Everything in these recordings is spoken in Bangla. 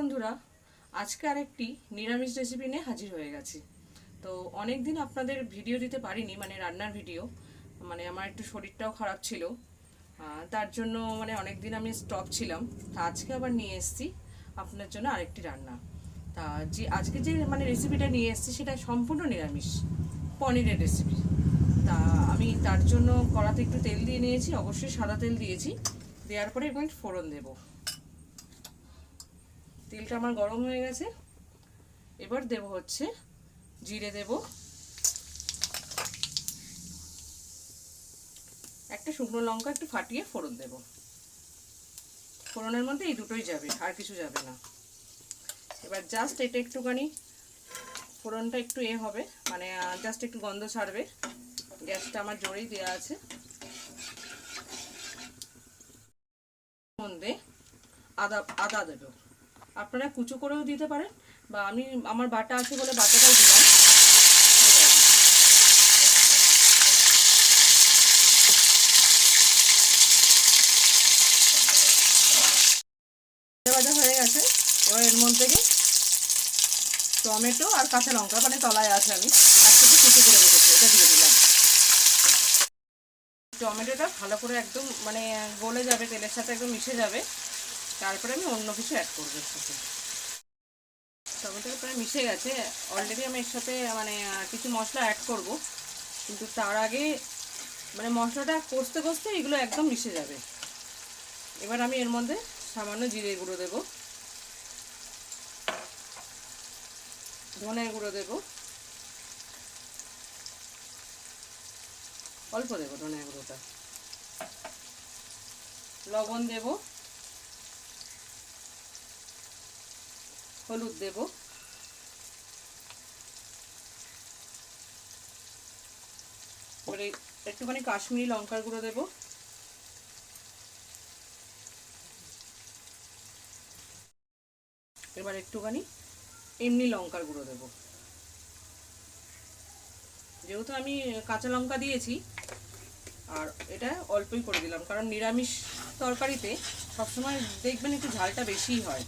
বন্ধুরা, আজকে আরেকটি নিরামিষ রেসিপি নিয়ে হাজির হয়ে গেছি। তো অনেক দিন আপনাদের ভিডিও দিতে পারিনি মানে রান্নার ভিডিও মানে আমার একটু শরীরটাও খারাপ ছিল। তার জন্য মানে অনেক দিন আমি স্টপ ছিলাম। তা আজকে আবার নিয়ে এসেছি আপনার জন্য আরেকটি রান্না। তা যে আজকে যে মানে রেসিপিটা নিয়ে এসেছি সেটা সম্পূর্ণ নিরামিষ, পনিরের রেসিপি তা আমি তার জন্য কড়াতে একটু তেল দিয়ে নিয়েছি, অবশ্যই সাদা তেল দিয়েছি। দেওয়ার পরে একটু ফোড়ন দেবো। তেলটা আমার গরম হয়ে গেছে। এবার দেব হচ্ছে জিরে দেব। একটা শুকনো লঙ্কা একটু ফাটিয়ে ফোড়ন দেব। ফোড়নের মধ্যে এই দুটোই যাবে, আর কিছু যাবে না। এবার জাস্ট এটা একটুখানি ফোড়নটা একটু এ হবে মানে জাস্ট একটু গন্ধ ছাড়বে। গ্যাসটা আমার জোরেই দেওয়া আছে। মধ্যে আদা আদা দেবো। আপনারা কুচো করেও দিতে পারেন, বা আমি, আমার বাটা আছে বলে বাটাটাও দিলাম। হয়ে গেছে। এর মধ্যে টমেটো আর কাঁচা লঙ্কা মানে তলায় আছে আমি, একসাথে কুচো করে রেখেছি, এটা দিয়ে দিলাম। টমেটোটা ভালো করে একদম মানে গলে যাবে, তেলের সাথে একদম মিশে যাবে। তারপরে আমি অন্য কিছু অ্যাড করব এর সাথে। টমেটো প্রায় মিশে গেছে। অলরেডি আমি এর সাথে মানে কিছু মশলা অ্যাড করব। কিন্তু তার আগে মানে মশলাটা কষতে কষতে এগুলো একদম মিশে যাবে। এবার আমি এর মধ্যে সামান্য জিরে গুঁড়ো দেবো। ধনে গুঁড়ো দেবো। অল্প দেবো ধনে গুঁড়োটা। লবণ দেবো। হলুদ দেব। এবারে একটুখানি কাশ্মীরি লঙ্কার গুঁড়ো দেব। এবার একটুখানি এমনি লঙ্কার গুঁড়ো দেব। যেহেতু আমি কাঁচা লঙ্কা দিয়েছি, আর এটা অল্পই করে দিলাম, কারণ নিরামিষ তরকারিতে সবসময় দেখবেন একটু ঝালটা বেশিই হয়।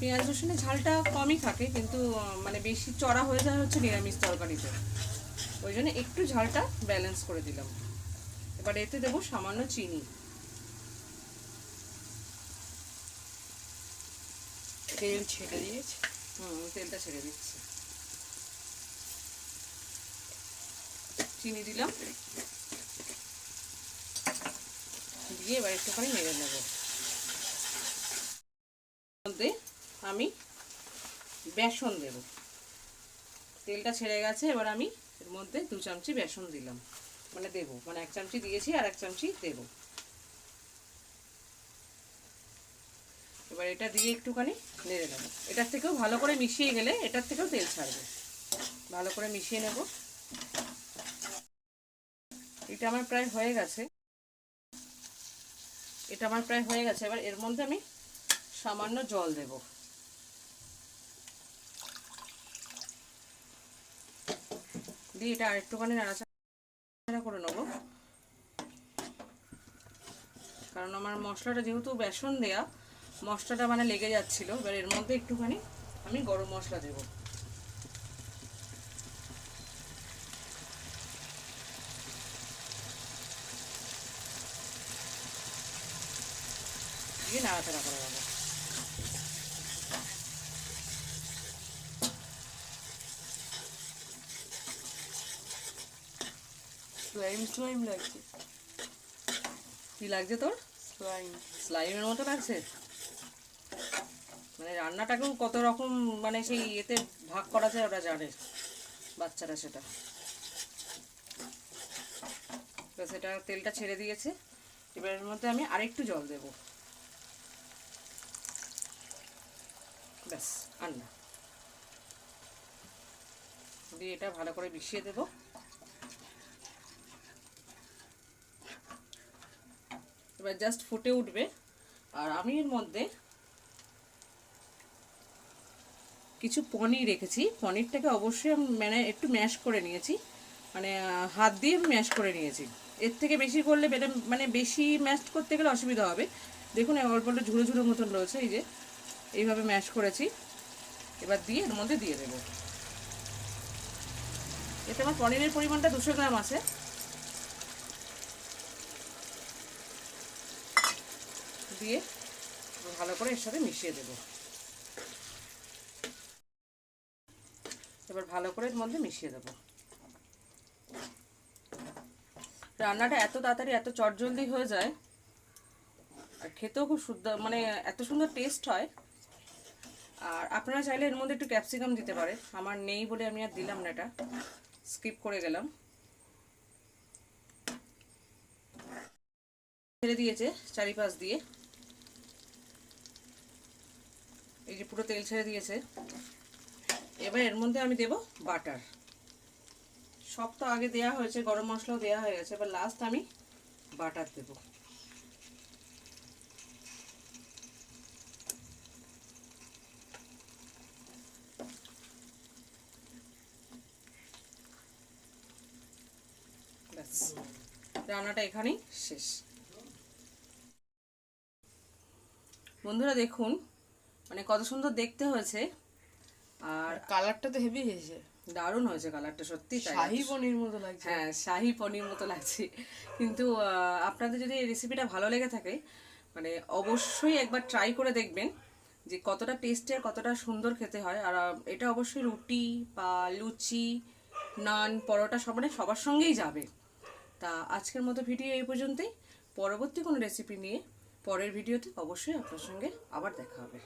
পেঁয়াজ রসুনের ঝালটা কমই থাকে কিন্তু মানে বেশি চড়া হয়ে যায় হচ্ছে নিরামিষ তরকারিতে। ওই জন্য একটু ঝালটা ব্যালেন্স করে দিলাম। এবার এতে দেবো সামান্য চিনি। তেল ছেড়ে দিয়েছি। হুম তেলটা ছেড়ে দিচ্ছি। চিনি দিলাম। দিয়ে এবার একটুখানি নেড়ে নেব মধ্যে আমি বেসন দেব। তেলটা ছেড়ে গেছে, এবার আমি এর মধ্যে দু চামচি বেসন দিলাম। মানে দেবো মানে এক চামচি দিয়েছি আর এক চামচি দেবো। এবার এটা দিয়ে একটুখানি নেড়ে নেব এটার থেকেও ভালো করে মিশিয়ে গেলে এটার থেকেও তেল ছাড়বে। ভালো করে মিশিয়ে নেব। এটা আমার প্রায় হয়ে গেছে। এটা আমার প্রায় হয়ে গেছে। এবার এর মধ্যে আমি সামান্য জল দেব। দিয়ে এটা আরেকটুখানি নাড়াচাড়া করে নেব। কারণ আমার মশলাটা যেহেতু বেসন দেয়া, মশলাটা মানে লেগে যাচ্ছিল, এবার এর মধ্যে একটুখানি আমি গরম মশলা দেব। দিয়ে নাড়াচাড়া করে দেবো স্লাইম স্লাইম লাগছে। কি লাগছে তোর? স্লাইম স্লাইমের মতো লাগছে? মানে রান্নাটাকেও কত রকম মানে সেই এতে ভাগ করা যায় ওরা জানে বাচ্চারা সেটা। তো সেটা তেলটা ছেড়ে দিয়েছে। এবার এর মধ্যে আমি আরেকটু জল দেব। ব্যাস আর না। দিয়ে এটা ভালো করে মিশিয়ে দেবো। এবার জাস্ট ফুটে উঠবে। আর আমি এর মধ্যে কিছু পনির রেখেছি। পনিরটাকে অবশ্যই আমি মানে একটু ম্যাশ করে নিয়েছি। মানে হাত দিয়ে আমি ম্যাশ করে নিয়েছি। এর থেকে বেশি করলে বেটে- মানে বেশি ম্যাশ করতে গেলে অসুবিধা হবে। দেখুন অল্প একটু ঝুড়ো ঝুড়ো মতন রয়েছে, এই যে। এইভাবে ম্যাশ করেছি। এবার দিয়ে এর মধ্যে দিয়ে দেবো। এতে আমার পনিরের পরিমাণটা দুশো গ্রাম আছে। দিয়ে ভালো করে এর সাথে মিশিয়ে দেব। এবার ভালো করে এর মধ্যে মিশিয়ে দেব। রান্নাটা এত তাড়াতাড়ি, এত চটজলদি হয়ে যায়, আর খেতেও খুব শুদ্ধ মানে এত সুন্দর টেস্ট হয়। আর আপনারা চাইলে এর মধ্যে একটু ক্যাপসিকাম দিতে পারে। আমার নেই বলে আমি আর দিলাম না এটা। স্কিপ করে গেলাম। ছেড়ে দিয়েছে চারিপাশ দিয়ে। এই যে পুরো তেল ছেড়ে দিয়েছে। এবার এর মধ্যে আমি দেব বাটার। সব তো আগে দেয়া হয়েছে, গরম মশলাও দেয়া হয়ে গেছে, এবার লাস্ট আমি বাটার দেব। রান্নাটা এখানেই শেষ। বন্ধুরা দেখুন মানে কত সুন্দর দেখতে হয়েছে। আর কালারটা তো হেভি হয়েছে। দারুণ হয়েছে কালারটা সত্যি শাহি পনির মতো লাগছে। হ্যাঁ শাহি পনির মতো লাগছে। কিন্তু আপনাদের যদি এই রেসিপিটা ভালো লেগে থাকে মানে অবশ্যই একবার ট্রাই করে দেখবেন যে কতটা টেস্টি আর কতটা সুন্দর খেতে হয়। আর এটা অবশ্যই রুটি বা লুচি নান পরোটা সব মানে সবার সঙ্গেই যাবে। তা আজকের মতো ভিডিও এই পর্যন্তই। পরবর্তী কোনো রেসিপি নিয়ে পরের ভিডিওতে অবশ্যই আপনার সঙ্গে আবার দেখা হবে।